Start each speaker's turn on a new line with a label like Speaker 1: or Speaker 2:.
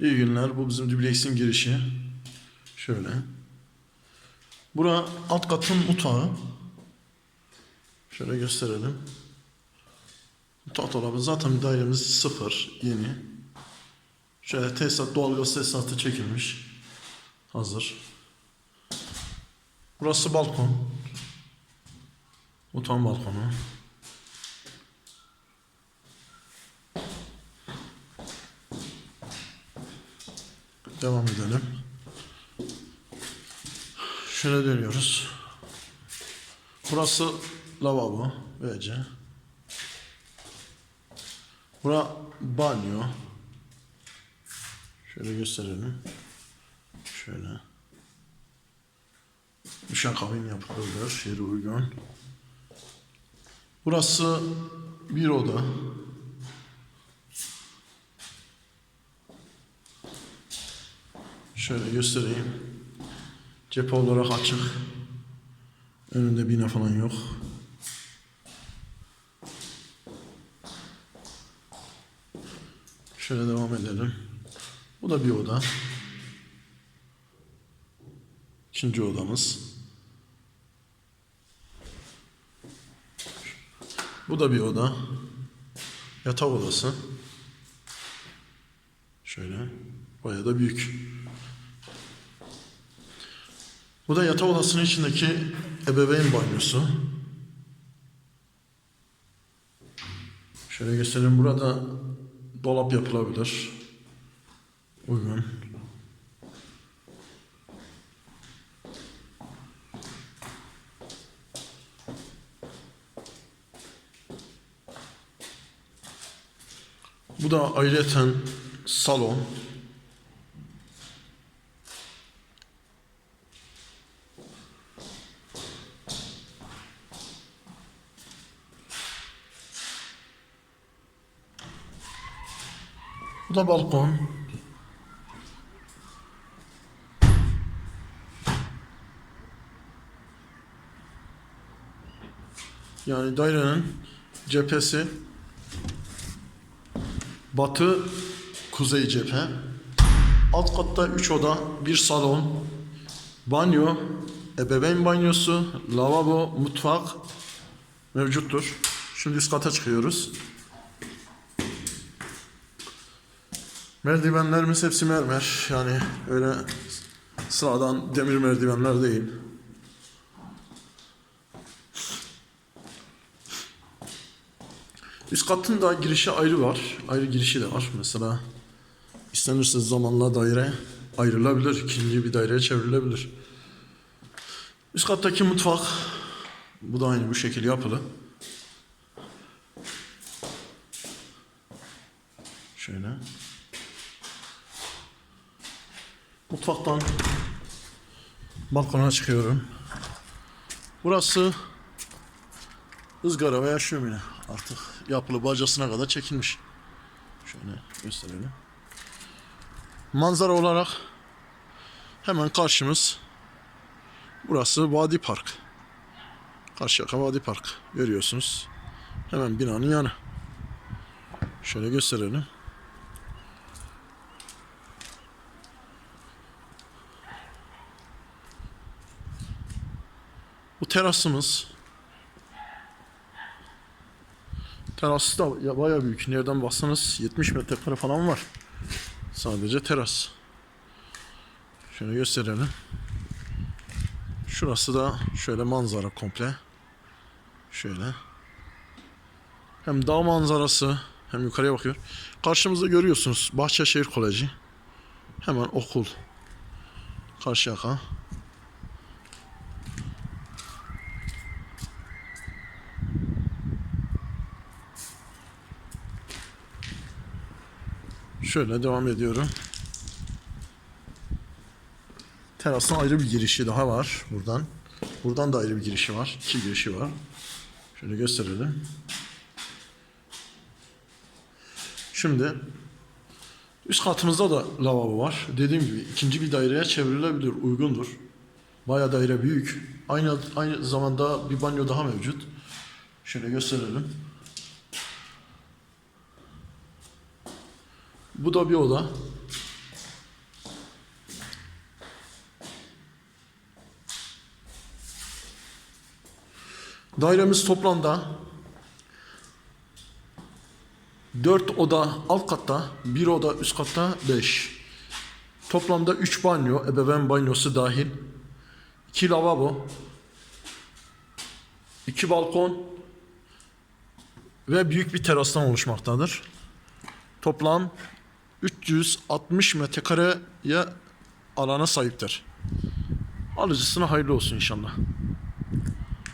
Speaker 1: İyi günler. Bu bizim dubleksin girişi. Şöyle. Bura alt katın mutfağı. Şöyle gösterelim. Mutfak dolabı zaten dairemiz sıfır, yeni. Şöyle tesisat, doğalgaz tesisatı çekilmiş. Hazır. Burası balkon. Mutfağın balkonu. Devam edelim. Şöyle dönüyoruz. Burası lavabo. WC. Bura banyo. Şöyle gösterelim. Şöyle. Duşakabin yapılabilir. Yeri uygun. Burası bir oda. Şöyle göstereyim. Cephe olarak açık. Önünde bina falan yok. Şöyle devam edelim. Bu da bir oda. İkinci odamız. Bu da bir oda. Yatak odası. Şöyle. Bayağı da büyük. Bu da yatak odasının içindeki ebeveyn banyosu. Şöyle göstereyim. Burada dolap yapılabilir. Uygun. Bu da ayrıyeten salon. Bu da balkon. Yani dairenin cephesi batı kuzey cephe. Alt katta 3 oda, bir salon, banyo, ebeveyn banyosu, lavabo, mutfak mevcuttur. Şimdi üst kata çıkıyoruz. Merdivenlerimiz hepsi mermer. Yani öyle sıradan demir merdivenler değil. Üst katın da girişi ayrı var. Ayrı girişi de var. Mesela istenirse zamanla daire ayrılabilir. ikinci bir daireye çevrilebilir. Üst kattaki mutfak bu da aynı bu şekil yapılı. Şöyle. Mutfaktan balkona çıkıyorum. Burası ızgara veya şömine artık yapılı bacasına kadar çekilmiş. Şöyle gösterelim. Manzara olarak hemen karşımız burası Vadi Park. Karşıyaka Vadi Park görüyorsunuz. Hemen binanın yanı. Şöyle gösterelim. Terasımız. Terası da ya bayağı büyük. Nereden baksanız 70 metrekare falan var. Sadece teras. Şöyle gösterelim. Şurası da şöyle manzara komple. Şöyle. Hem dağ manzarası hem yukarıya bakıyor. Karşımızda görüyorsunuz Bahçeşehir Koleji. Hemen okul. Karşıyaka. Şöyle devam ediyorum. Terasın ayrı bir girişi daha var buradan. Buradan da ayrı bir girişi var. İki girişi var. Şöyle gösterelim. Şimdi üst katımızda da lavabo var. Dediğim gibi ikinci bir daireye çevrilebilir, uygundur. Bayağı daire büyük. Aynı aynı zamanda bir banyo daha mevcut. Şöyle gösterelim. Bu da bir oda. Dairemiz toplamda 4 oda alt katta, 1 oda üst katta 5. Toplamda 3 banyo, ebeveyn banyosu dahil. 2 lavabo, 2 balkon ve büyük bir terastan oluşmaktadır. Toplam 360 metrekareye alana sahiptir. Alıcısına hayırlı olsun inşallah.